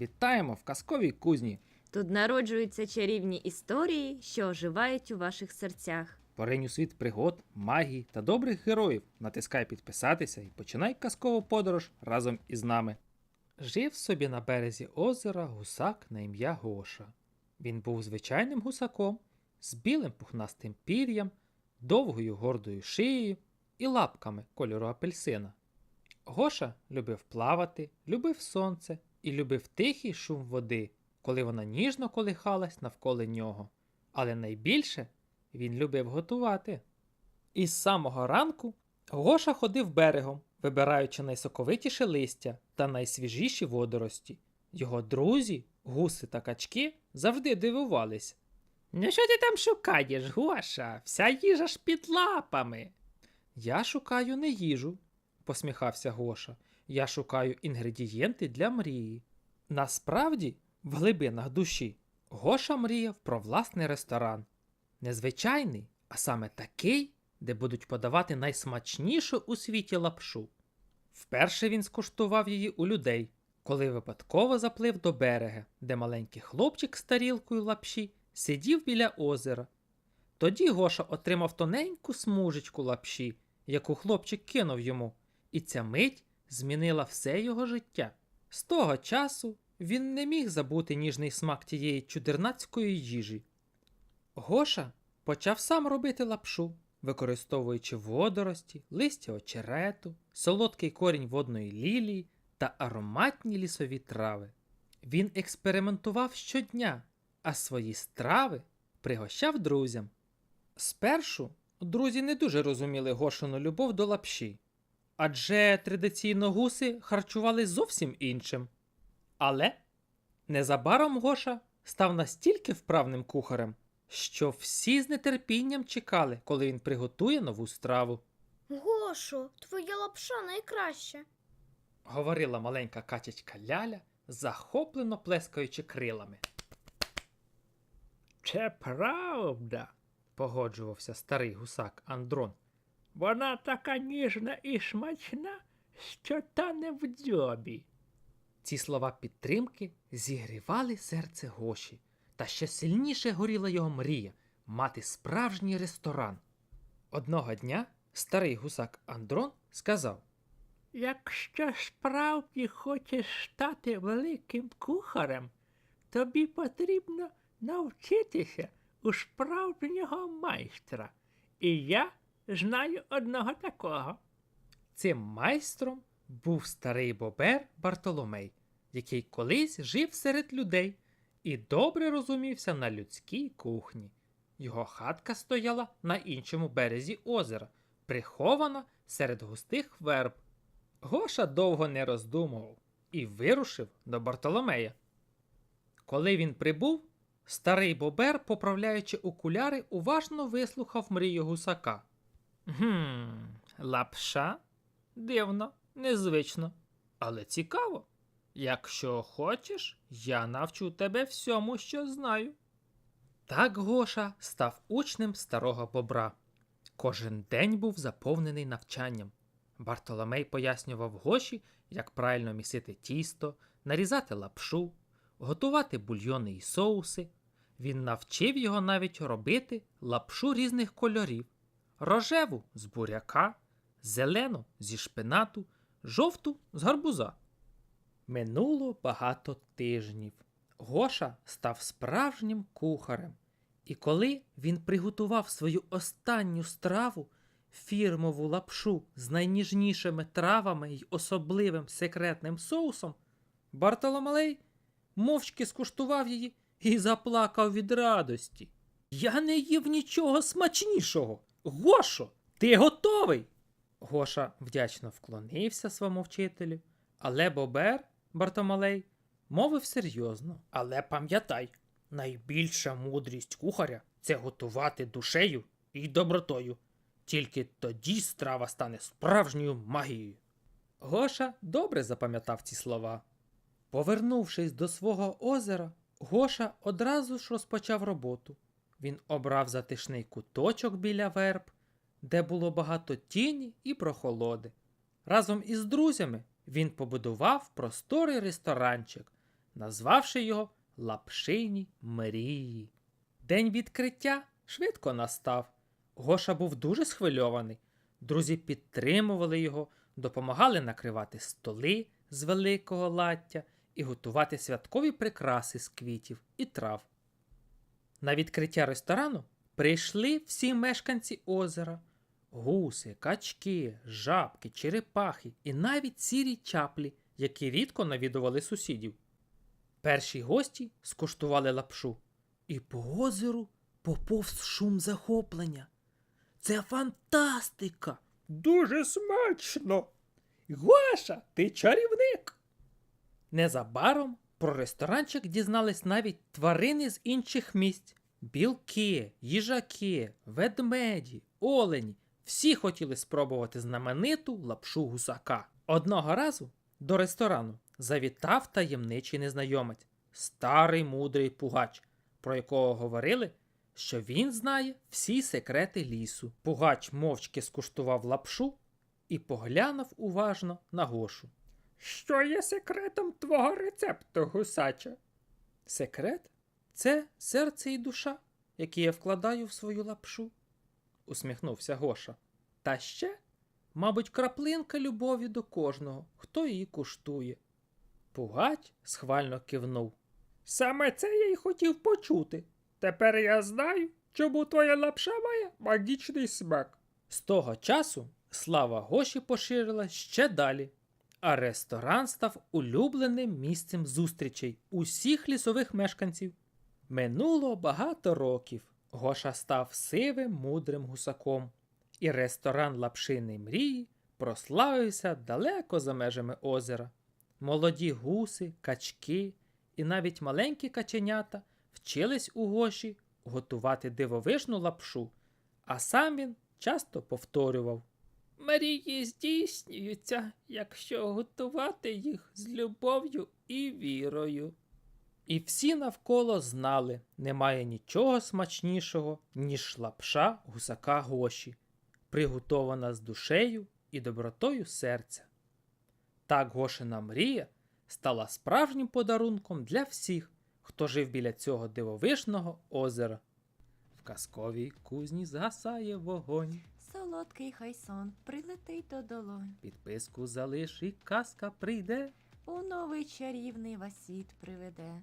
Вітаємо в казковій кузні. Тут народжуються чарівні історії, що оживають у ваших серцях. Поринь у світ пригод, магії та добрих героїв. Натискай підписатися і починай казкову подорож разом із нами. Жив собі на березі озера гусак на ім'я Гоша. Він був звичайним гусаком з білим пухнастим пір'ям, довгою гордою шиєю і лапками кольору апельсина. Гоша любив плавати, любив сонце і любив тихий шум води, коли вона ніжно колихалась навколо нього. Але найбільше він любив готувати. І з самого ранку Гоша ходив берегом, вибираючи найсоковитіше листя та найсвіжіші водорості. Його друзі, гуси та качки завжди дивувались. Ну що ти там шукаєш, Гоша? Вся їжа ж під лапами. Я шукаю не їжу, посміхався Гоша. Я шукаю інгредієнти для мрії. Насправді, в глибинах душі, Гоша мріяв про власний ресторан. Незвичайний, а саме такий, де будуть подавати найсмачнішу у світі лапшу. Вперше він скуштував її у людей, коли випадково заплив до берега, де маленький хлопчик з тарілкою лапші сидів біля озера. Тоді Гоша отримав тоненьку смужечку лапші, яку хлопчик кинув йому, і ця мить змінила все його життя. З того часу він не міг забути ніжний смак тієї чудернацької їжі. Гоша почав сам робити лапшу, використовуючи водорості, листя очерету, солодкий корінь водної лілії та ароматні лісові трави. Він експериментував щодня, а свої страви пригощав друзям. Спершу друзі не дуже розуміли Гошину любов до лапші, адже традиційно гуси харчували зовсім іншим. Але незабаром Гоша став настільки вправним кухарем, що всі з нетерпінням чекали, коли він приготує нову страву, Гошо, твоя лапша найкраща. говорила маленька качечка Ляля, захоплено плескаючи крилами. Це правда, погоджувався старий гусак Андрон. Вона така ніжна і смачна, що тане в дзьобі. Ці слова підтримки зігрівали серце Гоші, та ще сильніше горіла його мрія мати справжній ресторан. Одного дня старий гусак Андрон сказав: Якщо справді хочеш стати великим кухарем, тобі потрібно навчитися у справжнього майстра. І я знаю одного такого. Цим майстром був старий бобер Бартоломей, який колись жив серед людей і добре розумівся на людській кухні. Його хатка стояла на іншому березі озера, прихована серед густих верб. Гоша довго не роздумував і вирушив до Бартоломея. Коли він прибув, старий бобер, поправляючи окуляри, уважно вислухав мрію гусака. Гм, лапша? Дивно, незвично, але цікаво. Якщо хочеш, я навчу тебе всьому, що знаю. Так Гоша став учнем старого бобра. Кожен день був заповнений навчанням. Бартоломей пояснював Гоші, як правильно місити тісто, нарізати лапшу, готувати бульйони і соуси. Він навчив його навіть робити лапшу різних кольорів: рожеву з буряка, зелену зі шпинату, жовту з гарбуза. Минуло багато тижнів. Гоша став справжнім кухарем. І коли він приготував свою останню страву, фірмову лапшу з найніжнішими травами й особливим секретним соусом, Бартоломалей мовчки скуштував її і заплакав від радості. Я не їв нічого смачнішого. Гошо, ти готовий? Гоша вдячно вклонився своєму вчителю, але Бобер, Бартомалей, мовив серйозно. Але пам'ятай, найбільша мудрість кухаря це готувати душею і добротою. Тільки тоді страва стане справжньою магією. Гоша добре запам'ятав ці слова. Повернувшись до свого озера, Гоша одразу ж розпочав роботу. Він обрав затишний куточок біля верб, де було багато тіні і прохолоди. Разом із друзями він побудував просторий ресторанчик, назвавши його Лапшині Мрії. День відкриття швидко настав. Гоша був дуже схвильований. Друзі підтримували його, допомагали накривати столи з великого лаття і готувати святкові прикраси з квітів і трав. На відкриття ресторану прийшли всі мешканці озера: гуси, качки, жабки, черепахи і навіть сірі чаплі, які рідко навідували сусідів. Перші гості скуштували лапшу, і по озеру поповз шум захоплення. Це фантастика! Дуже смачно! Гоша, ти чарівник! Незабаром про ресторанчик дізнались навіть тварини з інших місць. Білки, їжаки, ведмеді, олені. Всі хотіли спробувати знамениту лапшу гусака. Одного разу до ресторану завітав таємничий незнайомець, старий мудрий пугач, про якого говорили, що він знає всі секрети лісу. Пугач мовчки скуштував лапшу і поглянув уважно на Гошу. Що є секретом твого рецепту, гусаче? Секрет це серце і душа, які я вкладаю в свою лапшу, усміхнувся Гоша. Та ще, мабуть, краплинка любові до кожного, хто її куштує. Пугач схвально кивнув. Саме це я й хотів почути. Тепер я знаю, чому твоя лапша має магічний смак. З того часу слава Гоші поширилась ще далі, а ресторан став улюбленим місцем зустрічей усіх лісових мешканців. Минуло багато років. Гоша став сивим мудрим гусаком, і ресторан Лапшини мрії прославився далеко за межами озера. Молоді гуси, качки і навіть маленькі каченята вчились у Гоші готувати дивовижну лапшу, а сам він часто повторював. Мрії здійснюються, якщо готувати їх з любов'ю і вірою. І всі навколо знали, немає нічого смачнішого, ніж лапша гусака Гоші, приготована з душею і добротою серця. Так Гошина мрія стала справжнім подарунком для всіх, хто жив біля цього дивовижного озера. В казковій кузні згасає вогонь. Солодкий хай сон прилетить до долонь. Підписку залиш і казка прийде. У новий чарівний вас світ приведе.